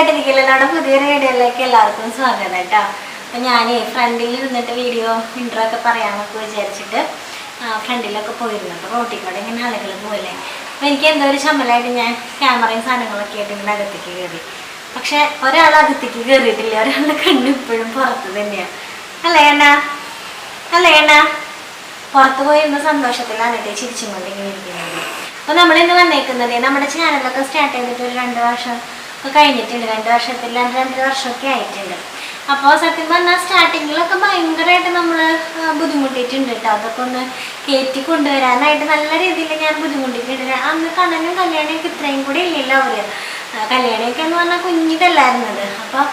സുഖമായിട്ടിരിക്കില്ല നമ്മുടെ പുതിയൊരു വീഡിയോയിലേക്ക് എല്ലാവർക്കും സ്വാഗതം കേട്ടോ. അപ്പം ഞാൻ ഫ്രണ്ടിൽ ഇരുന്നിട്ട് വീഡിയോ ഇൻട്രോ ഒക്കെ പറയാമെന്നൊക്കെ വിചാരിച്ചിട്ട് ഫ്രണ്ടിലൊക്കെ പോയിരുന്നു. അപ്പോൾ റോട്ടിൽ കൂടെ ഇങ്ങനെ ആളുകൾ പോയില്ലേ അപ്പോൾ എനിക്ക് എന്തോ ഒരു ചമ്മലായിട്ട് ഞാൻ ക്യാമറയും സാധനങ്ങളൊക്കെ ആയിട്ട് ഇങ്ങനെ അകത്തേക്ക് കയറി. പക്ഷെ ഒരാൾ അകത്തേക്ക് കയറിയിട്ടില്ല. ഒരാളുടെ കണ്ണ് ഇപ്പോഴും പുറത്ത് തന്നെയാണ് അല്ലേ അണ്ണാ? അല്ലേ അണ്ണാ? പുറത്ത് പോയിരുന്ന സന്തോഷത്തിലാണ് കേട്ടോ ചിരിച്ചും കൊണ്ട് ഇങ്ങനെ ഇരിക്കുന്നത്. അപ്പോൾ നമ്മൾ ഇന്ന് വന്നേക്കുന്നത് നമ്മുടെ ചാനലൊക്കെ സ്റ്റാർട്ട് ചെയ്തിട്ട് ഒരു രണ്ട് വർഷം ഒക്കെ കഴിഞ്ഞിട്ടുണ്ട്. രണ്ട് വർഷത്തിൽ രണ്ട് രണ്ടര വർഷമൊക്കെ ആയിട്ടുണ്ട്. അപ്പോൾ സത്യം പറഞ്ഞാൽ സ്റ്റാർട്ടിങ്ങിലൊക്കെ ഭയങ്കരമായിട്ട് നമ്മൾ ബുദ്ധിമുട്ടിയിട്ടുണ്ട് കേട്ടോ അതൊക്കെ ഒന്ന് കയറ്റി കൊണ്ടുവരാനായിട്ട് നല്ല രീതിയിൽ ഞാൻ ബുദ്ധിമുട്ടിയിട്ടുണ്ട്. അന്ന് കണ്ണനും കല്യാണിയൊക്കെ ഇത്രയും കൂടി ഇല്ലല്ലോ അവർ. കല്യാണമൊക്കെ എന്ന് പറഞ്ഞാൽ കുഞ്ഞിതല്ലായിരുന്നത്. അപ്പോൾ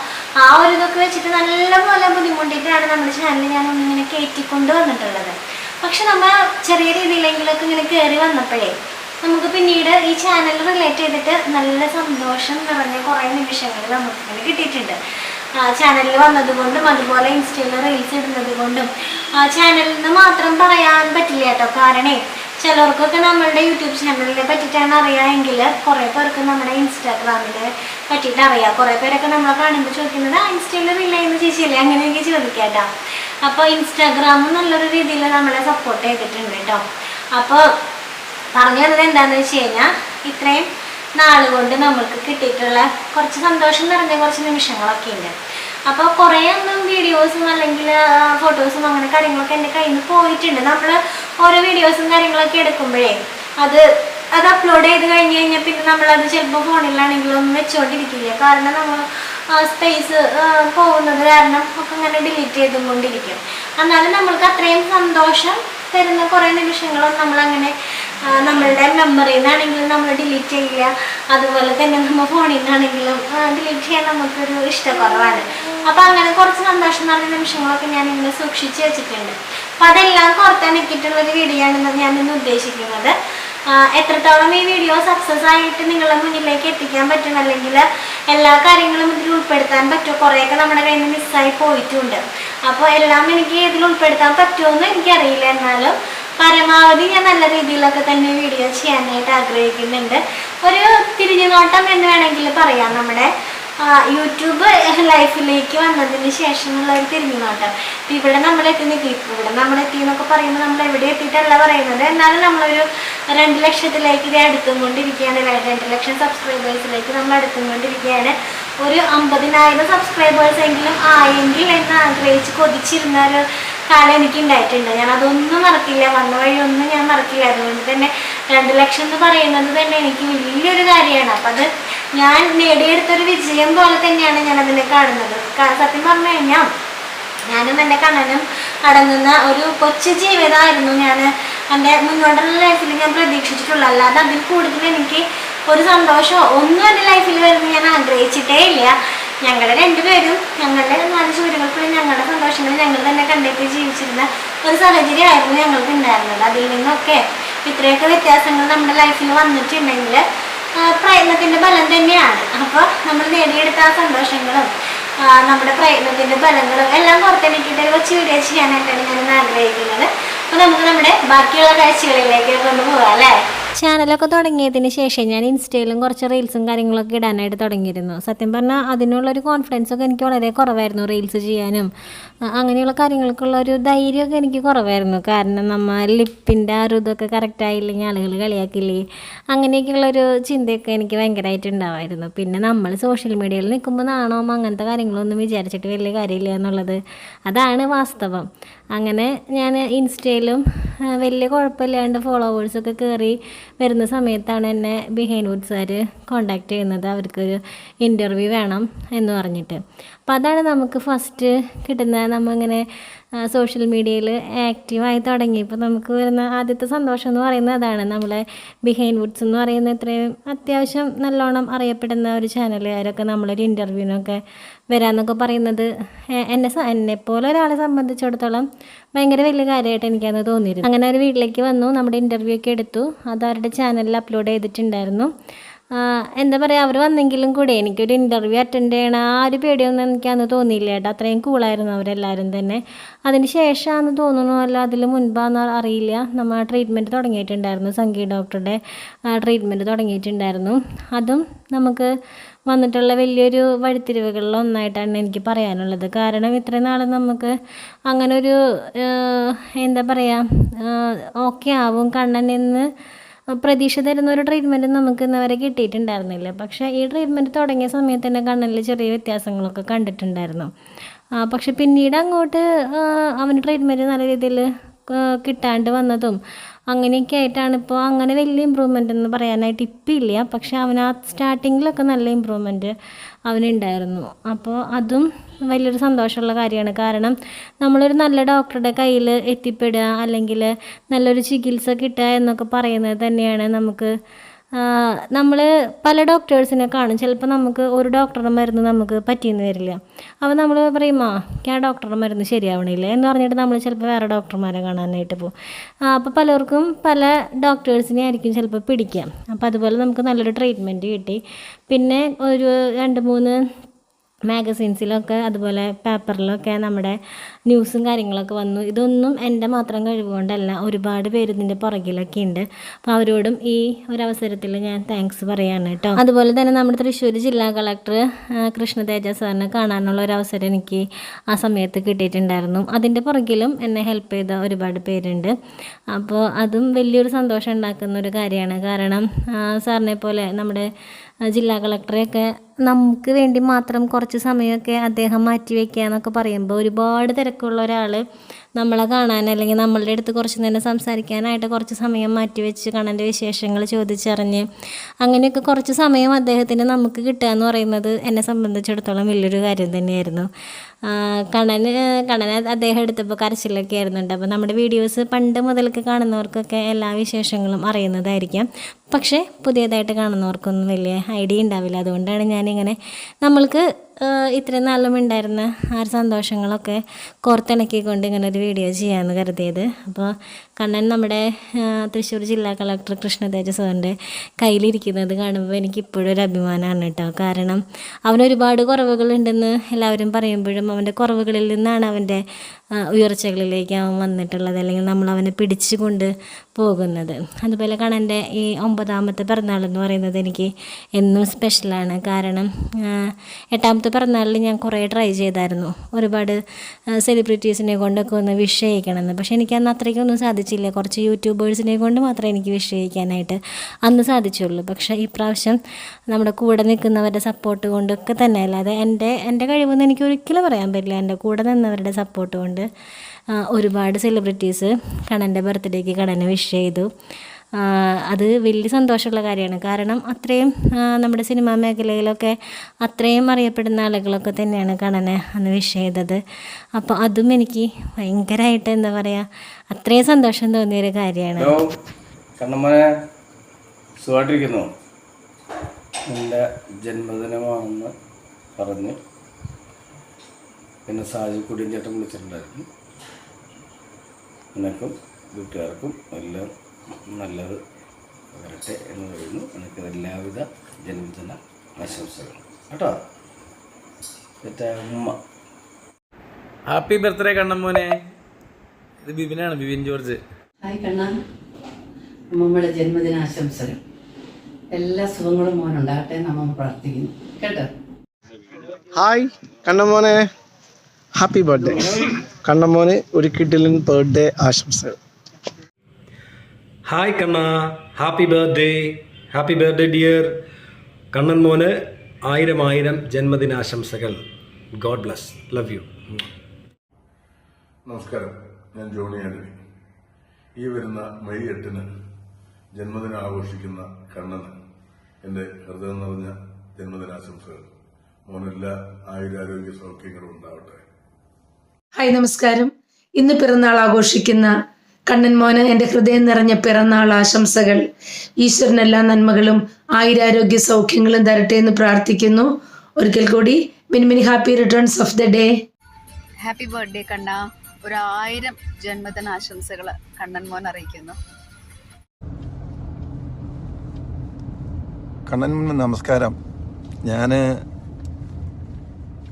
ആ ഒരു ഇതൊക്കെ വെച്ചിട്ട് നല്ലപോലെ ബുദ്ധിമുട്ടിയിട്ടാണ് നമ്മുടെ ചാനൽ ഞാൻ ഒന്നിങ്ങനെ കയറ്റിക്കൊണ്ട് വന്നിട്ടുള്ളത് പക്ഷെ നമ്മൾ ചെറിയ രീതിയിലെങ്കിലൊക്കെ ഇങ്ങനെ കയറി വന്നപ്പോഴേ നമുക്ക് പിന്നീട് ഈ ചാനൽ റിലേറ്റ് ചെയ്തിട്ട് നല്ല സന്തോഷം നിറഞ്ഞ കുറേ നിമിഷങ്ങൾ നമുക്ക് ഇങ്ങനെ കിട്ടിയിട്ടുണ്ട് ചാനലിൽ വന്നതുകൊണ്ടും അതുപോലെ ഇൻസ്റ്റയിൽ റീൽസ് ഇടുന്നത് കൊണ്ടും ചാനലിൽ നിന്ന് മാത്രം പറയാൻ പറ്റില്ല കേട്ടോ. കാരണേ ചിലർക്കൊക്കെ നമ്മളുടെ യൂട്യൂബ് ചാനലിനെ പറ്റിയിട്ടാണ് അറിയാമെങ്കിൽ കുറേ പേർക്ക് നമ്മുടെ ഇൻസ്റ്റാഗ്രാമിനെ പറ്റിയിട്ട് അറിയാം. കുറേ പേരൊക്കെ നമ്മളെ കാണുമ്പോൾ ചോദിക്കുന്നത് ആ ഇൻസ്റ്റയിൽ റീൽ ചെയ്യുന്ന ചേച്ചിയല്ലേ? എനിക്ക് ചോദിക്കാട്ടോ അപ്പോൾ ഇൻസ്റ്റാഗ്രാമും നല്ലൊരു രീതിയിൽ നമ്മളെ സപ്പോർട്ട് ചെയ്തിട്ടുണ്ട് കേട്ടോ. അപ്പോൾ പറഞ്ഞു തന്നത് എന്താണെന്ന് വെച്ച് കഴിഞ്ഞാൽ ഇത്രയും നാളുകൊണ്ട് നമ്മൾക്ക് കിട്ടിയിട്ടുള്ള കുറച്ച് സന്തോഷം നിറഞ്ഞ കുറച്ച് നിമിഷങ്ങളൊക്കെ ഉണ്ട്. അപ്പോൾ കുറേ ഒന്നും വീഡിയോസും അല്ലെങ്കിൽ ഫോട്ടോസും അങ്ങനെ കാര്യങ്ങളൊക്കെ എന്റെ കയ്യിൽ നിന്ന് പോയിട്ടുണ്ട്. നമ്മൾ ഓരോ വീഡിയോസും കാര്യങ്ങളൊക്കെ എടുക്കുമ്പോഴേ അത് അത് അപ്ലോഡ് ചെയ്ത് കഴിഞ്ഞ് കഴിഞ്ഞാൽ പിന്നെ നമ്മളത് ചിലപ്പോൾ ഫോണിലാണെങ്കിലും ഒന്നും വെച്ചുകൊണ്ടിരിക്കില്ല കാരണം നമ്മൾ സ്പേസ് പോകുന്നത് കാരണം ഒക്കെ അങ്ങനെ ഡിലീറ്റ് ചെയ്തുകൊണ്ടിരിക്കും എന്നാലും നമ്മൾക്ക് അത്രയും സന്തോഷം തരുന്ന കുറേ നിമിഷങ്ങളും നമ്മളങ്ങനെ നമ്മളുടെ മെമ്മറിയിൽ നിന്നാണെങ്കിലും നമ്മൾ ഡിലീറ്റ് ചെയ്യുക. അതുപോലെ തന്നെ നമ്മൾ ഫോണിൽ നിന്നാണെങ്കിലും ഡിലീറ്റ് ചെയ്യാൻ നമുക്കൊരു ഇഷ്ടക്കുറവാണ്. അപ്പം അങ്ങനെ കുറച്ച് സന്തോഷം നിറഞ്ഞ നിമിഷങ്ങളൊക്കെ ഞാൻ ഇങ്ങനെ സൂക്ഷിച്ച് വെച്ചിട്ടുണ്ട്. അപ്പം അതെല്ലാം പുറത്തിണക്കിയിട്ടുള്ള ഒരു വീഡിയോ ആണെന്ന് ഞാൻ ഇന്ന് ഉദ്ദേശിക്കുന്നത്. എത്രത്തോളം ഈ വീഡിയോ സക്സസ് ആയിട്ട് നിങ്ങളുടെ മുന്നിലേക്ക് എത്തിക്കാൻ പറ്റും അല്ലെങ്കിൽ എല്ലാ കാര്യങ്ങളും ഇതിൽ ഉൾപ്പെടുത്താൻ പറ്റുമോ കുറേയൊക്കെ നമ്മുടെ കയ്യിൽ നിന്ന് മിസ്സായി പോയിട്ടുണ്ട്. അപ്പോൾ എല്ലാം എനിക്ക് ഇതിൽ ഉൾപ്പെടുത്താൻ പറ്റുമോ എനിക്കറിയില്ല. എന്നാലും പരമാവധി ഞാൻ നല്ല രീതിയിലൊക്കെ തന്നെ വീഡിയോ ചെയ്യാനായിട്ട് ആഗ്രഹിക്കുന്നുണ്ട്. ഒരു തിരിഞ്ഞു നോട്ടം എന്ന് വേണമെങ്കിൽ പറയാം. നമ്മുടെ യൂട്യൂബ് ലൈഫിലേക്ക് വന്നതിന് ശേഷമുള്ള ഒരു തിരിഞ്ഞു നോട്ടം ഇപ്പം ഇവിടെ നമ്മൾ എത്തി നിൽക്കും ഇവിടെ നമ്മൾ എത്തി എന്നൊക്കെ പറയുമ്പോൾ നമ്മൾ എവിടെ എത്തിയിട്ടല്ല പറയുന്നത്. എന്നാലും നമ്മളൊരു രണ്ട് ലക്ഷത്തിലേക്ക് ഇത് അടുത്തും കൊണ്ടിരിക്കുകയാണ്. രണ്ട് ലക്ഷം സബ്സ്ക്രൈബേഴ്സിലേക്ക് നമ്മൾ അടുത്തും കൊണ്ടിരിക്കുകയാണ്. ഒരു അമ്പതിനായിരം സബ്സ്ക്രൈബേഴ്സ് എങ്കിലും ആയെങ്കിൽ എന്ന് ആഗ്രഹിച്ച് കൊതിച്ചിരുന്ന ഒരു കാലം എനിക്ക് ഉണ്ടായിട്ടുണ്ട്. ഞാൻ അതൊന്നും മറക്കില്ല. വന്ന വഴി ഒന്നും ഞാൻ മറക്കില്ല. അതുകൊണ്ട് തന്നെ രണ്ട് ലക്ഷം എന്ന് പറയുന്നത് തന്നെ എനിക്ക് വലിയൊരു കാര്യമാണ്. അപ്പം അത് ഞാൻ നേടിയെടുത്തൊരു വിജയം പോലെ തന്നെയാണ് ഞാൻ അതിനെ കാണുന്നത്. സത്യം പറഞ്ഞു കഴിഞ്ഞാൽ ഞാനും എന്റെ കണ്ണനും അടങ്ങുന്ന ഒരു കൊച്ചു ജീവിതമായിരുന്നു ഞാൻ എന്റെ മുന്നോട്ടുള്ള ലൈഫിൽ ഞാൻ പ്രതീക്ഷിച്ചിട്ടുള്ളൂ. അല്ലാതെ അതിൽ കൂടുതൽ എനിക്ക് ഒരു സന്തോഷമോ ഒന്നും എന്റെ ലൈഫിൽ വരുന്ന ഞാൻ ആഗ്രഹിച്ചിട്ടേ ഇല്ല. ഞങ്ങളുടെ രണ്ടുപേരും ഞങ്ങളുടെ നാല് ചുവരുകൾക്കുള്ളിൽ ഞങ്ങളുടെ സന്തോഷങ്ങൾ ഞങ്ങൾ തന്നെ കണ്ടെത്തി ജീവിച്ചിരുന്ന ഒരു സാഹചര്യമായിരുന്നു ഞങ്ങൾക്ക് ഉണ്ടായിരുന്നത്. അതിൽ നിന്നൊക്കെ ഇത്രയൊക്കെ വ്യത്യാസങ്ങൾ നമ്മുടെ ലൈഫിൽ വന്നിട്ടുണ്ടെങ്കിൽ പ്രയത്നത്തിന്റെ ഫലം തന്നെയാണ്. അപ്പോൾ നമ്മൾ നേടിയെടുത്ത ആ സന്തോഷങ്ങളും നമ്മുടെ പ്രയത്നത്തിന്റെ ഫലങ്ങളും എല്ലാം പുറത്തെനിക്കിട്ട് കൊച്ചു വീഡിയോ ചെയ്യാനായിട്ടാണ് ഞാൻ ആഗ്രഹിക്കുന്നത്. അപ്പോൾ നമുക്ക് നമ്മുടെ ബാക്കിയുള്ള കാഴ്ചകളിലേക്ക് കൊണ്ടുപോകാം അല്ലേ? ചാനലൊക്കെ തുടങ്ങിയതിന് ശേഷം ഞാൻ ഇൻസ്റ്റയിലും കുറച്ച് റീൽസും കാര്യങ്ങളൊക്കെ ഇടാനായിട്ട് തുടങ്ങിയിരുന്നു. സത്യം പറഞ്ഞാൽ അതിനുള്ളൊരു കോൺഫിഡൻസ് ഒക്കെ എനിക്ക് വളരെ കുറവായിരുന്നു റീൽസ് ചെയ്യാനും. അങ്ങനെയുള്ള കാര്യങ്ങൾക്കുള്ള ഒരു ധൈര്യമൊക്കെ എനിക്ക് കുറവായിരുന്നു. കാരണം നമ്മൾ ലിപ്പിന്റെ ആ ഒരു ഇതൊക്കെ കറക്റ്റായില്ലെങ്കിൽ ആളുകൾ കളിയാക്കില്ലേ? അങ്ങനെയൊക്കെയുള്ളൊരു ചിന്തയൊക്കെ എനിക്ക് ഭയങ്കരമായിട്ട് ഉണ്ടാവായിരുന്നു. പിന്നെ നമ്മൾ സോഷ്യൽ മീഡിയയിൽ നിൽക്കുമ്പോൾ നാണോ അങ്ങനത്തെ കാര്യങ്ങളൊന്നും വിചാരിച്ചിട്ട് വലിയ കാര്യമില്ല എന്നുള്ളത്. അതാണ് വാസ്തവം. അങ്ങനെ ഞാൻ ഇൻസ്റ്റയിലും വലിയ കുഴപ്പമില്ലാണ്ട് ഫോളോവേഴ്സൊക്കെ കയറി വരുന്ന സമയത്താണ് എന്നെ ബിഹൈൻഡ് വുഡ്സുകാർ കോണ്ടാക്ട് ചെയ്യുന്നത്. അവർക്കൊരു ഇന്റർവ്യൂ വേണം എന്ന് പറഞ്ഞിട്ട്. അപ്പോൾ അതാണ് നമുക്ക് ഫസ്റ്റ് കിട്ടുന്ന നമ്മളിങ്ങനെ സോഷ്യൽ മീഡിയയിൽ ആക്റ്റീവായി തുടങ്ങിയപ്പോൾ നമുക്ക് വരുന്ന ആദ്യത്തെ സന്തോഷം എന്ന് പറയുന്നത് അതാണ്. നമ്മളെ ബിഹൈൻഡ് വുഡ്സ് എന്ന് പറയുന്ന ഇത്രയും അത്യാവശ്യം നല്ലോണം അറിയപ്പെടുന്ന ഒരു ചാനലുകാരൊക്കെ നമ്മളൊരു ഇന്റർവ്യൂവിനൊക്കെ വരാമെന്നൊക്കെ പറയുന്നത് എന്നെ എന്നെപ്പോലെ ഒരാളെ സംബന്ധിച്ചിടത്തോളം ഭയങ്കര വലിയ കാര്യമായിട്ട് എനിക്കത് തോന്നിയിരുന്നു. അങ്ങനെ ഒരു വീട്ടിലേക്ക് വന്നു നമ്മുടെ ഇന്റർവ്യൂ ഒക്കെ എടുത്തു. അത് അവരുടെ ചാനലിൽ അപ്ലോഡ് ചെയ്തിട്ടുണ്ടായിരുന്നു. എന്താ പറയുക അവർ വന്നെങ്കിലും കൂടെ എനിക്കൊരു ഇന്റർവ്യൂ അറ്റൻഡ് ചെയ്യണം ആ ഒരു പേടിയൊന്നും എനിക്കന്ന് തോന്നിയില്ല കേട്ടോ. അത്രയും കൂളായിരുന്നു അവരെല്ലാവരും തന്നെ. അതിന് ശേഷമാണെന്ന് തോന്നുന്നു അല്ല അതിൽ മുൻപാന്ന് അറിയില്ല. നമ്മൾ ട്രീറ്റ്മെന്റ് തുടങ്ങിയിട്ടുണ്ടായിരുന്നു സംഗീത ഡോക്ടറുടെ ട്രീറ്റ്മെന്റ് തുടങ്ങിയിട്ടുണ്ടായിരുന്നു. അതും നമുക്ക് വന്നിട്ടുള്ള വലിയൊരു വഴിത്തിരിവുകളിൽ ഒന്നായിട്ടാണ് എനിക്ക് പറയാനുള്ളത്. കാരണം ഇത്രയും നാൾ നമുക്ക് അങ്ങനെ ഒരു എന്താ പറയുക ഓക്കെ ആവും കണ്ണൻ എന്ന് പ്രതീക്ഷ തരുന്ന ഒരു ട്രീറ്റ്മെന്റ് നമുക്ക് ഇന്ന് വരെ കിട്ടിയിട്ടുണ്ടായിരുന്നില്ല. പക്ഷേ ഈ ട്രീറ്റ്മെന്റ് തുടങ്ങിയ സമയത്ത് തന്നെ കണ്ണിൽ ചെറിയ വ്യത്യാസങ്ങളൊക്കെ കണ്ടിട്ടുണ്ടായിരുന്നു. പക്ഷെ പിന്നീട് അങ്ങോട്ട് അവന് ട്രീറ്റ്മെന്റ് നല്ല രീതിയിൽ കിട്ടാണ്ട് വന്നതും അങ്ങനെയൊക്കെ ആയിട്ടാണ് ഇപ്പോൾ അങ്ങനെ വലിയ ഇമ്പ്രൂവ്മെന്റ് എന്ന് പറയാനായിട്ട് ഇപ്പം ഇല്ല പക്ഷെ അവൻ ആ സ്റ്റാർട്ടിങ്ങിലൊക്കെ നല്ല ഇമ്പ്രൂവ്മെന്റ് അവനുണ്ടായിരുന്നു. അപ്പോൾ അതും വലിയൊരു സന്തോഷമുള്ള കാര്യമാണ്. കാരണം നമ്മളൊരു നല്ല ഡോക്ടറുടെ കയ്യിൽ എത്തിപ്പെടുക അല്ലെങ്കിൽ നല്ലൊരു ചികിത്സ കിട്ടുക എന്നൊക്കെ പറയുന്നത് തന്നെയാണ് നമുക്ക് നമ്മൾ പല ഡോക്ടേഴ്സിനെ കാണും. ചിലപ്പോൾ നമുക്ക് ഒരു ഡോക്ടറുടെ മരുന്ന് നമുക്ക് പറ്റിയെന്ന് വരില്ല. അപ്പോൾ നമ്മൾ പറയും ആ ഞാൻ ഡോക്ടറുടെ മരുന്ന് ശരിയാവണില്ല എന്ന് പറഞ്ഞിട്ട് നമ്മൾ ചിലപ്പോൾ വേറെ ഡോക്ടർമാരെ കാണാനായിട്ട് പോകും. അപ്പോൾ പലർക്കും പല ഡോക്ടേഴ്സിനെ ആയിരിക്കും ചിലപ്പോൾ പിടിക്കാം. അപ്പോൾ അതുപോലെ നമുക്ക് നല്ലൊരു ട്രീറ്റ്മെന്റ് കിട്ടി. പിന്നെ ഒരു രണ്ട് മൂന്ന് മാഗസീൻസിലൊക്കെ അതുപോലെ പേപ്പറിലൊക്കെ നമ്മുടെ ന്യൂസും കാര്യങ്ങളൊക്കെ വന്നു. ഇതൊന്നും എന്റെ മാത്രം കഴിവുകൊണ്ടല്ല ഒരുപാട് പേര് ഇതിന്റെ പുറകിലൊക്കെ ഉണ്ട്. അപ്പോൾ അവരോടും ഈ ഒരു അവസരത്തിൽ ഞാൻ താങ്ക്സ് പറയാണ് കേട്ടോ അതുപോലെ തന്നെ നമ്മുടെ തൃശ്ശൂർ ജില്ലാ കളക്ടർ കൃഷ്ണ തേജ സാറിനെ കാണാനുള്ള ഒരു അവസരം എനിക്ക് ആ സമയത്ത് കിട്ടിയിട്ടുണ്ടായിരുന്നു. അതിന്റെ പുറകിലും എന്നെ ഹെൽപ്പ് ചെയ്ത ഒരുപാട് പേരുണ്ട്. അപ്പോൾ അതും വലിയൊരു സന്തോഷം ഉണ്ടാക്കുന്ന ഒരു കാര്യമാണ്. കാരണം സാറിനെ പോലെ നമ്മുടെ ജില്ലാ കളക്ടറെയൊക്കെ നമുക്ക് വേണ്ടി മാത്രം കുറച്ച് സമയമൊക്കെ അദ്ദേഹം മാറ്റി എന്നൊക്കെ പറയുമ്പോൾ ഒരുപാട് തിരക്കുള്ള ഒരാൾ നമ്മളെ കാണാൻ അല്ലെങ്കിൽ നമ്മളുടെ അടുത്ത് കുറച്ച് നേരം സംസാരിക്കാനായിട്ട് കുറച്ച് സമയം മാറ്റി വെച്ച് കണ്ണന്റെ വിശേഷങ്ങൾ ചോദിച്ചറിഞ്ഞ് അങ്ങനെയൊക്കെ കുറച്ച് സമയം അദ്ദേഹത്തിന് നമുക്ക് കിട്ടുക എന്ന് പറയുന്നത് എന്നെ സംബന്ധിച്ചിടത്തോളം വലിയൊരു കാര്യം തന്നെയായിരുന്നു. ആ, കണ്ണന് കണ്ണന് അദ്ദേഹം എടുത്തപ്പോൾ കരച്ചിലൊക്കെ ആയിരുന്നുണ്ട്. അപ്പോൾ നമ്മുടെ വീഡിയോസ് പണ്ട് മുതൽക്ക് കാണുന്നവർക്കൊക്കെ എല്ലാ വിശേഷങ്ങളും അറിയുന്നതായിരിക്കാം. പക്ഷേ പുതിയതായിട്ട് കാണുന്നവർക്കൊന്നും വലിയ ഐഡിയ ഉണ്ടാവില്ല. അതുകൊണ്ടാണ് ഞാനിങ്ങനെ നമ്മൾക്ക് ആഹ് ഇത്രയും നല്ല ഉണ്ടായിരുന്ന ആ ഒരു സന്തോഷങ്ങളൊക്കെ കോർത്തിണക്കിക്കൊണ്ട് ഇങ്ങനെ ഒരു വീഡിയോ ചെയ്യാമെന്ന് കരുതിയത്. അപ്പോൾ കണ്ണൻ നമ്മുടെ തൃശ്ശൂർ ജില്ലാ കളക്ടർ കൃഷ്ണതേജ സാറിന്റെ കയ്യിലിരിക്കുന്നത് കാണുമ്പോൾ എനിക്ക് ഇപ്പോഴും ഒരു അഭിമാനമാണ് കേട്ടോ. കാരണം അവന് ഒരുപാട് കുറവുകളുണ്ടെന്ന് എല്ലാവരും പറയുമ്പോഴും അവന്റെ കുറവുകളിൽ നിന്നാണ് അവന്റെ ഉയർച്ചകളിലേക്ക് അവൻ വന്നിട്ടുള്ളത് അല്ലെങ്കിൽ നമ്മൾ അവനെ പിടിച്ചുകൊണ്ട് പോകുന്നത്. അതുപോലെ കണ്ണന്റെ ഈ ഒമ്പതാമത്തെ പിറന്നാൾ എന്ന് പറയുന്നത് എനിക്ക് എന്നും സ്പെഷ്യലാണ് കാരണം ആഹ് എട്ടാമത്തെ പിറന്നാളിൽ ഞാൻ കുറേ ട്രൈ ചെയ്തായിരുന്നു. ഒരുപാട് സെലിബ്രിറ്റീസിനെ കൊണ്ടൊക്കെ ഒന്ന് വിഷ് ചെയ്യിക്കണമെന്ന്. പക്ഷേ എനിക്ക് അന്ന് അത്രയ്ക്കൊന്നും സാധിച്ചില്ല. കുറച്ച് യൂട്യൂബേഴ്സിനെ കൊണ്ട് മാത്രമേ എനിക്ക് വിഷ് ചെയ്യിക്കാനായിട്ട് അന്ന് സാധിച്ചുള്ളൂ. പക്ഷേ ഈ പ്രാവശ്യം നമ്മുടെ കൂടെ നിൽക്കുന്നവരുടെ സപ്പോർട്ട് കൊണ്ടൊക്കെ തന്നെ അല്ലാതെ എന്റെ എന്റെ കഴിവെന്ന് എനിക്ക് ഒരിക്കലും പറയാൻ പറ്റില്ല. എന്റെ കൂടെ നിന്നവരുടെ സപ്പോർട്ട് കൊണ്ട് ഒരുപാട് സെലിബ്രിറ്റീസ് കണ്ണന്റെ ബർത്ത്ഡേക്ക് കണ്ണനെ വിഷ് ചെയ്തു. അത് വലിയ സന്തോഷമുള്ള കാര്യമാണ്. കാരണം അത്രയും നമ്മുടെ സിനിമാ മേഖലയിലൊക്കെ അത്രയും അറിയപ്പെടുന്ന ആളുകളൊക്കെ തന്നെയാണ് കണനെ അന്ന് വിഷ് ചെയ്തത്. അപ്പോൾ അതും എനിക്ക് ഭയങ്കരമായിട്ട് എന്താ പറയുക അത്രയും സന്തോഷം തോന്നിയൊരു കാര്യമാണ്. കണ്ണമ്മനെ സുഖമായിട്ടിരിക്കുന്നു? എന്റെ ജന്മദിനമാണെന്ന് പറഞ്ഞ് എന്നെ സാജി കുടിയൻ ചേട്ടൻ വിളിച്ചിട്ടുണ്ടായിരുന്നു. നിനക്കും വീട്ടുകാർക്കും എല്ലാം നല്ലത് വരട്ടെ എന്ന് പറയുന്നു. എനിക്ക് എല്ലാവിധ ജന്മദിന ആശംസകളും. കേട്ടോ? ഉമ്മ. ഹാപ്പി ബർത്ത്ഡേ കണ്ണമ്മോനെ ഇത് ബിബിനാണ് ബിബിൻ ജോർജ്. ഹായ് കണ്ണ. അമ്മമ്മയുടെ ജന്മദിനാശംസകൾ. എല്ലാ സുഖങ്ങളും മോനുണ്ടാകട്ടെ എന്ന് അമ്മ പ്രാർത്ഥിക്കുന്നു. കേട്ടോ? ഹായ് കണ്ണമോനെ ഹാപ്പി ബർത്ത്ഡേ കണ്ണമോന് ഒരു കിഡിലിൻ ബർത്ത്ഡേ ആശംസകൾ. ഹായ് കണ്ണ happy birthday happy birthday dear Kannan മോന് ആയിരം ആയിരം ജന്മദിനാശംസകൾ. ഗോഡ് ബ്ലസ് ലവ് യു നമസ്കാരം. ഞാൻ ജോണി ആന്റണി. ഈ വരുന്ന മെയ് എട്ടിന് ജന്മദിനം ആഘോഷിക്കുന്ന കണ്ണന് എന്റെ ഹൃദയം നിറഞ്ഞ ജന്മദിനാശംസകൾ. മോനെല്ലാ ആയുരാരോഗ്യ സൗഖ്യങ്ങളും ഉണ്ടാവട്ടെ. ഹായ് നമസ്കാരം. ഇന്ന് പിറന്നാൾ ആഘോഷിക്കുന്ന കണ്ണൻ മോന് എന്റെ ഹൃദയം നിറഞ്ഞ പിറന്നാൾ ആശംസകൾ. ഈശ്വരൻ എല്ലാ നന്മകളും ആയിരാരോഗ്യ സൗഖ്യങ്ങളും തരട്ടെ എന്ന് പ്രാർത്ഥിക്കുന്നു. ഒരിക്കൽ കൂടി മിനിമിനി happy returns of the day. Happy birthday കണ്ണ. ഒരു ആയിരം ജന്മദിന ആശംസകൾ കണ്ണൻ മോൻ അറിയിക്കുന്നു. കണ്ണൻ നമസ്കാരം. ഞാൻ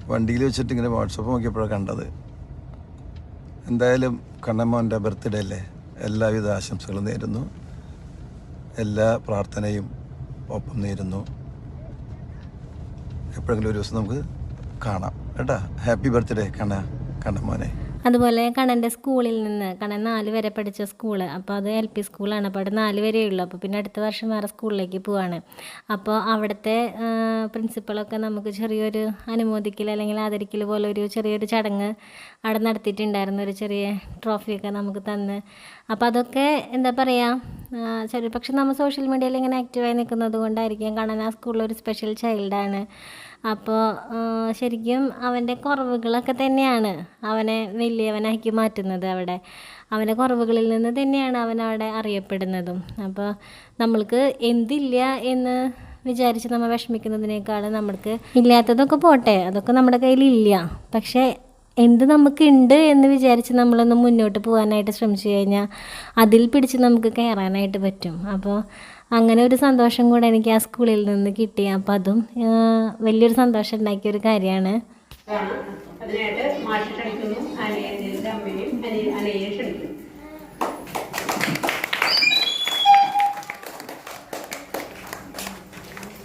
വണ്ടിയിൽ വെച്ചിട്ട് ഇങ്ങനെ വാട്സപ്പ് നോക്കിയപ്പോഴാണ് കണ്ടത്. എന്തായാലും കണ്ണമ്മോന്റെ ബർത്ത്ഡേ അല്ലേ എല്ലാവിധ ആശംസകളും നേരുന്നു. എല്ലാ പ്രാർത്ഥനയും ഒപ്പം നേരുന്നു. എപ്പോഴെങ്കിലും ഒരു ദിവസം നമുക്ക് കാണാം. കേട്ടാ? ഹാപ്പി ബർത്ത്ഡേ കണ്ണ കണ്ണമ്മോനെ. മോനെ അതുപോലെ കണ്ണന്റെ സ്കൂളിൽ നിന്ന് കണ്ണൻ നാല് വരെ പഠിച്ച സ്കൂൾ. അപ്പോൾ അത് എൽ പി സ്കൂളാണ് അപ്പോൾ അവിടെ നാല് വരെ ഉള്ളൂ. അപ്പോൾ പിന്നെ അടുത്ത വർഷം വേറെ സ്കൂളിലേക്ക് പോവാണ്. അപ്പോൾ അവിടുത്തെ പ്രിൻസിപ്പളൊക്കെ നമുക്ക് ചെറിയൊരു അനുമോദിക്കൽ അല്ലെങ്കിൽ ആദരിക്കൽ പോലെ ഒരു ചെറിയൊരു ചടങ്ങ് അവിടെ നടത്തിയിട്ടുണ്ടായിരുന്നു ഒരു ചെറിയ ട്രോഫിയൊക്കെ നമുക്ക് തന്ന്. അപ്പോൾ അതൊക്കെ എന്താ പറയുക ചെറിയ പക്ഷെ നമ്മൾ സോഷ്യൽ മീഡിയയിൽ ഇങ്ങനെ ആക്റ്റീവായി നിൽക്കുന്നത് കൊണ്ടായിരിക്കും കാരണം ആ സ്കൂളിൽ ഒരു സ്പെഷ്യൽ ചൈൽഡാണ് അപ്പോൾ ശരിക്കും അവന്റെ കുറവുകളൊക്കെ തന്നെയാണ് അവനെ വലിയവനാക്കി മാറ്റുന്നത് അവിടെ. അവന്റെ കുറവുകളിൽ നിന്ന് തന്നെയാണ് അവൻ അവിടെ അറിയപ്പെടുന്നതും. അപ്പോൾ നമ്മൾക്ക് എന്തില്ല എന്ന് വിചാരിച്ച് നമ്മൾ വിഷമിക്കുന്നതിനേക്കാളും നമ്മൾക്ക് ഇല്ലാത്തതൊക്കെ പോട്ടെ അതൊക്കെ നമ്മുടെ കയ്യിലില്ല. പക്ഷേ എന്ത് നമുക്കുണ്ട് എന്ന് വിചാരിച്ച് നമ്മളൊന്ന് മുന്നോട്ട് പോകാനായിട്ട് ശ്രമിച്ചു കഴിഞ്ഞാൽ അതിൽ പിടിച്ച് നമുക്ക് കയറാനായിട്ട് പറ്റും. അപ്പോൾ അങ്ങനെ ഒരു സന്തോഷം കൂടെ എനിക്ക് ആ സ്കൂളിൽ നിന്ന് കിട്ടി. അപ്പം അതും വലിയൊരു സന്തോഷം ഉണ്ടാക്കിയ ഒരു കാര്യമാണ്. അതിനായിട്ട് മാഷ്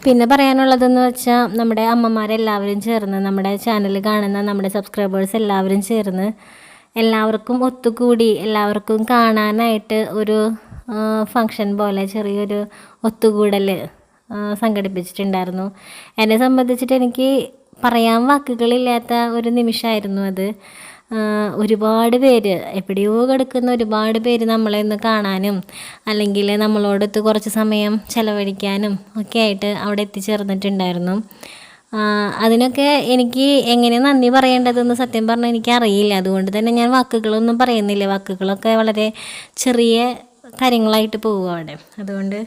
പിന്നെ പറയാനുള്ളതെന്ന് വെച്ചാൽ നമ്മുടെ അമ്മമാരെല്ലാവരും ചേർന്ന് നമ്മുടെ ചാനൽ കാണുന്ന നമ്മുടെ സബ്സ്ക്രൈബേഴ്സ് എല്ലാവരും ചേർന്ന് എല്ലാവർക്കും ഒത്തുകൂടി എല്ലാവർക്കും കാണാനായിട്ട് ഒരു ഫങ്ഷൻ പോലെ ചെറിയൊരു ഒത്തുകൂടൽ സംഘടിപ്പിച്ചിട്ടുണ്ടായിരുന്നു. എന്നെ സംബന്ധിച്ചിട്ട് എനിക്ക് പറയാൻ വാക്കുകളില്ലാത്ത ഒരു നിമിഷമായിരുന്നു അത്. ഒരുപാട് പേര് എവിടെയോ കിടക്കുന്ന ഒരുപാട് പേര് നമ്മളെ ഒന്ന് കാണാനും അല്ലെങ്കിൽ നമ്മളോടൊത്ത് കുറച്ച് സമയം ചെലവഴിക്കാനും ഒക്കെ ആയിട്ട് അവിടെ എത്തിച്ചേർന്നിട്ടുണ്ടായിരുന്നു. അതിനൊക്കെ എനിക്ക് എങ്ങനെ നന്ദി പറയേണ്ടതെന്ന് സത്യം പറഞ്ഞാൽ എനിക്കറിയില്ല. അതുകൊണ്ട് തന്നെ ഞാൻ വാക്കുകളൊന്നും പറയുന്നില്ല. വാക്കുകളൊക്കെ വളരെ ചെറിയ കാര്യങ്ങളായിട്ട് പോകും അവിടെ. അതുകൊണ്ട്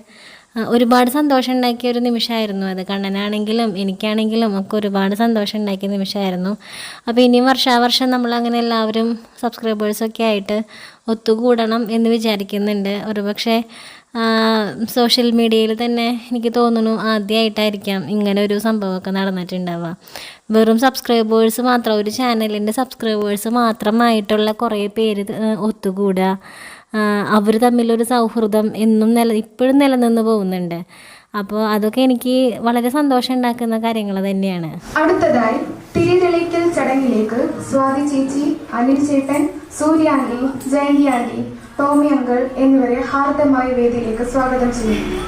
ഒരുപാട് സന്തോഷം ഉണ്ടാക്കിയ ഒരു നിമിഷമായിരുന്നു അത്. കണ്ണനാണെങ്കിലും എനിക്കാണെങ്കിലും ഒക്കെ ഒരുപാട് സന്തോഷം ഉണ്ടാക്കിയ നിമിഷമായിരുന്നു. അപ്പോൾ ഇനിയും വർഷാവർഷം നമ്മൾ അങ്ങനെ എല്ലാവരും സബ്സ്ക്രൈബേഴ്സൊക്കെ ആയിട്ട് ഒത്തുകൂടണം എന്ന് വിചാരിക്കുന്നുണ്ട്. ഒരുപക്ഷെ സോഷ്യൽ മീഡിയയിൽ തന്നെ എനിക്ക് തോന്നുന്നു ആദ്യമായിട്ടായിരിക്കാം ഇങ്ങനെ ഒരു സംഭവമൊക്കെ നടന്നിട്ടുണ്ടാവുക. വെറും സബ്സ്ക്രൈബേഴ്സ് മാത്രം ഒരു ചാനലിന്റെ സബ്സ്ക്രൈബേഴ്സ് മാത്രമായിട്ടുള്ള കുറേ പേര് ഒത്തുകൂടുക. അവർ തമ്മിലൊരു സൗഹൃദം എന്നും നില ഇപ്പോഴും നിലനിന്ന് പോകുന്നുണ്ട്. അപ്പോൾ അതൊക്കെ എനിക്ക് വളരെ സന്തോഷം ഉണ്ടാക്കുന്ന കാര്യങ്ങൾ തന്നെയാണ്. അടുത്തതായി തിരിതെളിക്കൽ ചടങ്ങിലേക്ക് സ്വാതി ചേച്ചി അനിൽ ചേട്ടൻ സൂര്യാങ്കി ജയന്തി ആന്റി ടോമി അങ്കിൾ എന്നിവരെ ഹാർദമായി വേദിയിലേക്ക് സ്വാഗതം ചെയ്യുന്നു.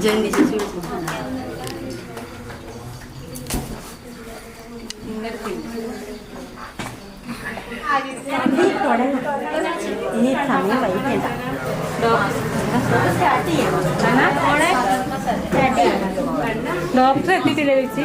ജയന്തി ചേച്ചി ഇനി സമയം വൈകില്ല ഡോക്ടർ എത്തിയിട്ടില്ല ചേച്ചി?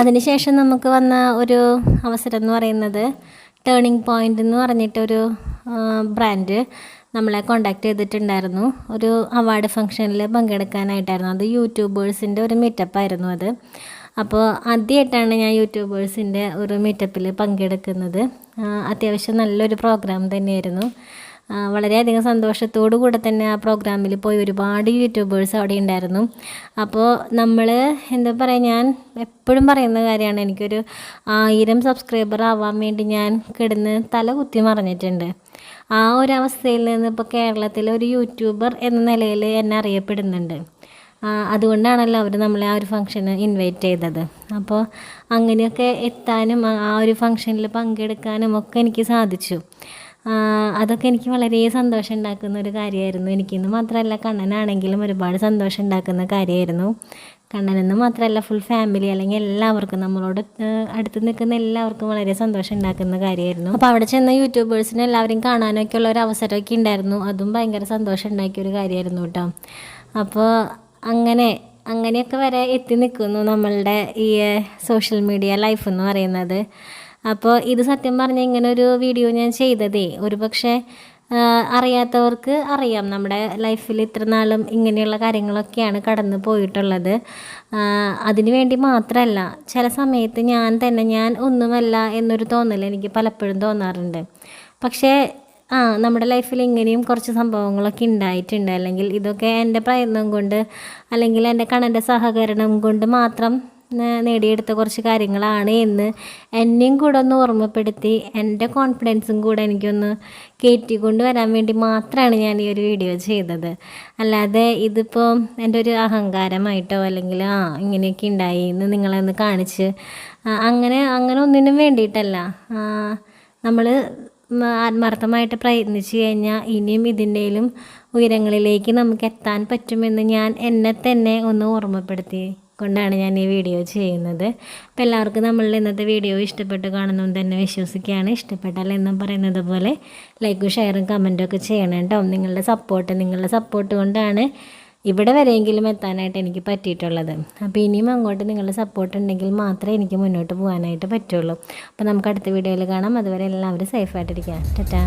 അതിനുശേഷം നമുക്ക് വന്ന ഒരു അവസരം എന്ന് പറയുന്നത് ടേണിംഗ് പോയിന്റ് എന്ന് പറഞ്ഞിട്ടൊരു ബ്രാൻഡ് നമ്മളെ കോണ്ടാക്ട് ചെയ്തിട്ടുണ്ടായിരുന്നു. ഒരു അവാർഡ് ഫംഗ്ഷനിൽ പങ്കെടുക്കാനായിട്ടായിരുന്നു. അത് യൂട്യൂബേഴ്സിന്റെ ഒരു മീറ്റപ്പായിരുന്നു അത്. അപ്പോൾ ആദ്യമായിട്ടാണ് ഞാൻ യൂട്യൂബേഴ്സിന്റെ ഒരു മീറ്റപ്പിൽ പങ്കെടുക്കുന്നത്. അത്യാവശ്യം നല്ലൊരു പ്രോഗ്രാം തന്നെയായിരുന്നു. വളരെയധികം സന്തോഷത്തോടു കൂടെ തന്നെ ആ പ്രോഗ്രാമിൽ പോയി ഒരുപാട് യൂട്യൂബേഴ്സ് അവിടെ ഉണ്ടായിരുന്നു അപ്പോൾ നമ്മൾ എന്താ പറയുക ഞാൻ എപ്പോഴും പറയുന്ന കാര്യമാണ് എനിക്കൊരു ആയിരം സബ്സ്ക്രൈബർ ആവാൻ വേണ്ടി ഞാൻ കിടന്ന് തല കുത്തി മറിഞ്ഞിട്ടുണ്ട്. ആ ഒരു അവസ്ഥയിൽ നിന്ന് ഇപ്പോൾ കേരളത്തിലെ ഒരു യൂട്യൂബർ എന്ന നിലയിൽ എന്നെ അറിയപ്പെടുന്നുണ്ട്. അതുകൊണ്ടാണല്ലോ അവർ നമ്മളെ ആ ഒരു ഫംഗ്ഷന് ഇൻവൈറ്റ് ചെയ്തത്. അപ്പോൾ അങ്ങനെയൊക്കെ എത്താനും ആ ഒരു ഫംഗ്ഷനിൽ പങ്കെടുക്കാനും ഒക്കെ എനിക്ക് സാധിച്ചു. അതൊക്കെ എനിക്ക് വളരെ സന്തോഷം ഉണ്ടാക്കുന്ന ഒരു കാര്യമായിരുന്നു. എനിക്കെന്ന് മാത്രമല്ല കണ്ണനാണെങ്കിലും ഒരുപാട് സന്തോഷം ഉണ്ടാക്കുന്ന കാര്യമായിരുന്നു. കണ്ണനെന്ന് മാത്രമല്ല ഫുൾ ഫാമിലി അല്ലെങ്കിൽ എല്ലാവർക്കും നമ്മളോട് അടുത്ത് നിൽക്കുന്ന എല്ലാവർക്കും വളരെ സന്തോഷം ഉണ്ടാക്കുന്ന കാര്യമായിരുന്നു. അപ്പോൾ അവിടെ ചെന്ന യൂട്യൂബേഴ്സിനെ എല്ലാവരെയും കാണാനൊക്കെ ഉള്ള ഒരു അവസരമൊക്കെ ഉണ്ടായിരുന്നു. അതും ഭയങ്കര സന്തോഷം ഉണ്ടാക്കിയ ഒരു കാര്യമായിരുന്നു കേട്ടോ. അപ്പോൾ അങ്ങനെ അങ്ങനെയൊക്കെ വരെ എത്തി നിൽക്കുന്നു നമ്മളുടെ ഈ സോഷ്യൽ മീഡിയ ലൈഫ് എന്ന് പറയുന്നത്. അപ്പോൾ ഇത് സത്യം പറഞ്ഞാൽ ഇങ്ങനെ ഒരു വീഡിയോ ഞാൻ ചെയ്തതേ. ഒരു പക്ഷേ അറിയാത്തവർക്ക് അറിയാം. നമ്മുടെ ലൈഫിൽ ഇത്ര നാളും ഇങ്ങനെയുള്ള കാര്യങ്ങളൊക്കെയാണ് കടന്നു പോയിട്ടുള്ളത്. അതിനു വേണ്ടി മാത്രമല്ല ചില സമയത്ത് ഞാൻ തന്നെ ഞാൻ ഒന്നുമല്ല എന്നൊരു തോന്നൽ എനിക്ക് പലപ്പോഴും തോന്നാറുണ്ട്. പക്ഷേ ആ നമ്മുടെ ലൈഫിൽ ഇങ്ങനെയും കുറച്ച് സംഭവങ്ങളൊക്കെ ഉണ്ടായിട്ടുണ്ട്. അല്ലെങ്കിൽ ഇതൊക്കെ എന്റെ പ്രയത്നം കൊണ്ട് അല്ലെങ്കിൽ എന്റെ കണന്റെ സഹകരണം കൊണ്ട് മാത്രം നേടിയെടുത്ത കുറച്ച് കാര്യങ്ങളാണ് എന്ന് എന്നെയും കൂടെ ഒന്ന് ഓർമ്മപ്പെടുത്തി എന്റെ കോൺഫിഡൻസും കൂടെ എനിക്കൊന്ന് കയറ്റിക്കൊണ്ട് വരാൻ വേണ്ടി മാത്രമാണ് ഞാൻ ഈ ഒരു വീഡിയോ ചെയ്തത്. അല്ലാതെ ഇതിപ്പോൾ എന്റെ ഒരു അഹങ്കാരമായിട്ടോ അല്ലെങ്കിൽ ആ ഇങ്ങനെയൊക്കെ ഉണ്ടായി എന്ന് നിങ്ങളെ ഒന്ന് കാണിച്ച് അങ്ങനെ അങ്ങനെ ഒന്നിനും വേണ്ടിയിട്ടല്ല. നമ്മൾ ആത്മാർത്ഥമായിട്ട് പ്രയത്നിച്ച് കഴിഞ്ഞാൽ ഇനിയും ഇതിന്റെയിലും ഉയരങ്ങളിലേക്ക് നമുക്ക് എത്താൻ പറ്റുമെന്ന് ഞാൻ എന്നെ തന്നെ ഒന്ന് ഓർമ്മപ്പെടുത്തി. കൊണ്ടാണ് ഞാൻ ഈ വീഡിയോ ചെയ്യുന്നത്. അപ്പോൾ എല്ലാവർക്കും നമ്മളുടെ ഇന്നത്തെ വീഡിയോ ഇഷ്ടപ്പെട്ട് കാണുന്നു തന്നെ വിശ്വസിക്കുകയാണ്. ഇഷ്ടപ്പെട്ടാൽ എന്നും പറയുന്നത് പോലെ ലൈക്കും ഷെയറും കമന്റും ഒക്കെ ചെയ്യണം കേട്ടോ. നിങ്ങളുടെ സപ്പോർട്ട് നിങ്ങളുടെ സപ്പോർട്ട് കൊണ്ടാണ് ഇവിടെ വരെയെങ്കിലും എത്താനായിട്ട് എനിക്ക് പറ്റിയിട്ടുള്ളത്. അപ്പോൾ ഇനിയും അങ്ങോട്ട് നിങ്ങളുടെ സപ്പോർട്ട് ഉണ്ടെങ്കിൽ മാത്രമേ എനിക്ക് മുന്നോട്ട് പോകാനായിട്ട് പറ്റുള്ളൂ. അപ്പോൾ നമുക്ക് അടുത്ത വീഡിയോയിൽ കാണാം. അതുവരെ എല്ലാവരും സേഫായിട്ടിരിക്കുക ടാറ്റാ.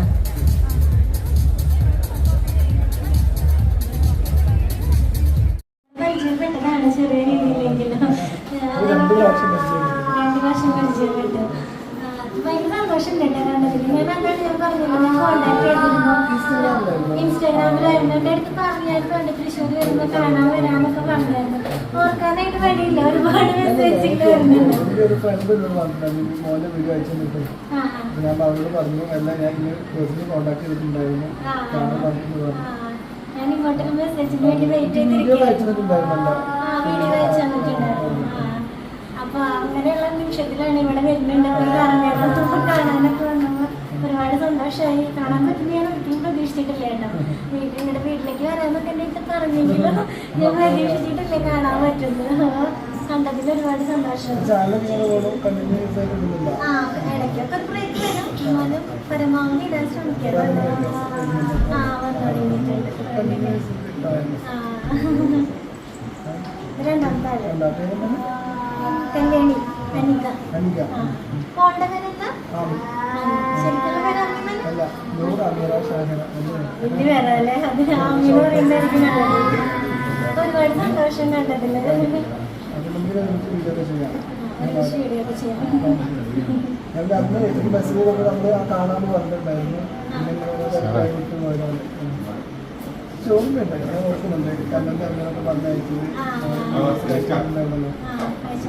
വരുന്നുണ്ട് ഒരു മോനെ വീഡിയോ അയച്ചിട്ടുണ്ട് ഞാൻ അവരോട് പറഞ്ഞു അല്ല ഞാൻ ഇങ്ങനെ പേഴ്സണൽ കോൺടാക്ട് ചെയ്തിട്ടുണ്ടായിരുന്നു കാണാൻ പറഞ്ഞിട്ട് പറഞ്ഞു വീഡിയോ അയച്ചു ചെയ്തിരിക്കുകയായിരുന്നു തന്നിട്ടുണ്ടായിരുന്നല്ലോ ആ, വീഡിയോ അയച്ചു തന്നിട്ടുണ്ടായിരുന്നു. ആ. അപ്പൊ അങ്ങനെയുള്ള നിമിഷത്തിലാണ് ഇവിടെ വരുന്നുണ്ട് കാണാനൊക്കെ വന്നു ഒരുപാട് സന്തോഷമായി കാണാൻ പറ്റുന്ന ഞാൻ ഒരിക്കലും പ്രതീക്ഷിച്ചിട്ടില്ല കേട്ടോ വീട്ടിൽ വീട്ടിലേക്ക് എന്റെ അടുത്ത് പറഞ്ഞെങ്കിലും ഞാൻ പ്രതീക്ഷിച്ചിട്ടില്ല കാണാൻ പറ്റുന്നത് കണ്ടതിൽ ഒരുപാട് സന്തോഷം. ആ ഇടയ്ക്കൊക്കെ ഒരു ബ്രേക്ക് വരും. എന്നാലും പരമാവധി ഇടാൻ ശ്രമിക്കാം ആ വന്നു തുടങ്ങിയിട്ടുണ്ട് ആ. രണ്ടാമത്തെ ആൾ രണ്ടാമത്തെ തന്നെ കല്യാണി കനിക അനിക ആ. മോളുടെ പേരെന്താ? ആ. ശരിക്കുള്ള പേര് അമ്മീമ അല്ല നൂറ് അമീറ ഷാഹിറ അനിയ വലിയ പേരാ അല്ലേ? അത് അമ്മീന്ന് പറയുന്നതായിരിക്കും നല്ലത്. ഒരുപാട് സന്തോഷം കണ്ടതിൽ. അതിലെങ്കിലും എനിക്ക് വീഡിയോ ചെയ്യാം. ഞങ്ങൾ അന്ന് എനിക്ക് മെസ്സേജ് ചെയ്തപ്പോൾ നമ്മൾ ആ കാണാമെന്ന് പറഞ്ഞിട്ടുണ്ടായിരുന്നു ഇങ്ങനെ ചോദിക്കുന്നുണ്ട് ഞാൻ ഓർക്കുന്നുണ്ട്. കണ്ണന്റെ അമ്മയൊക്കെ പറഞ്ഞയച്ചത്.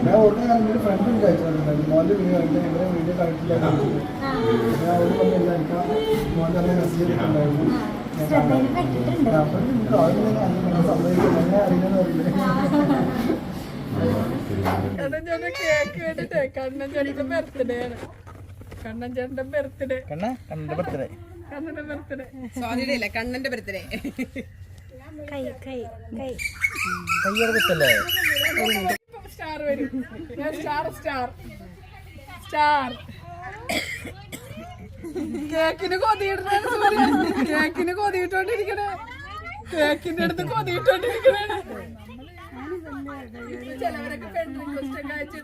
ഞാൻ ഓർക്കുന്ന കാലം ഫ്രണ്ട് എനിക്ക് അയച്ചു തന്നിട്ടുണ്ടായിരുന്നു മോന്റെ വീഡിയോ കണ്ടിട്ട് ഇവരെ വീഡിയോ കണ്ടിട്ടില്ല. ആ. ഞാൻ അവർ പറഞ്ഞില്ല എനിക്ക് മോന്റെ തന്നെ മെസ്സേജ് പെട്ടിട്ടുണ്ട്. അപ്പം ആദ്യം തന്നെ അങ്ങനെ സംഭവിക്കില്ല ഞാൻ അറിയുന്നതെന്ന് കേക്ക് കണ്ണൻ ചേട്ടന്റെ ബർത്ത്ഡേ ആണ്. കണ്ണൻ ബർത്ത്ഡേ കണ്ണ ബർത്ത്ഡേ കണ്ണന്റെ ബർത്ത്ഡേ സ്വാതിയുടെ അല്ല കണ്ണന്റെ ബർത്ത്ഡേ കൈ കൈ കൈ. സ്റ്റാർ വരും. ഞാൻ സ്റ്റാർ സ്റ്റാർ സ്റ്റാർ കേക്കിന് കൊതിയിടണ കേക്കിന് കൊതിയിട്ടോണ്ടിരിക്കണേ കേക്കിന്റെ അടുത്ത് കൊതിയിട്ടോണ്ടിരിക്കണേ ചിലവരൊക്കെ പെൺ റിക്വസ്റ്റ് ഒക്കെ അയച്ചു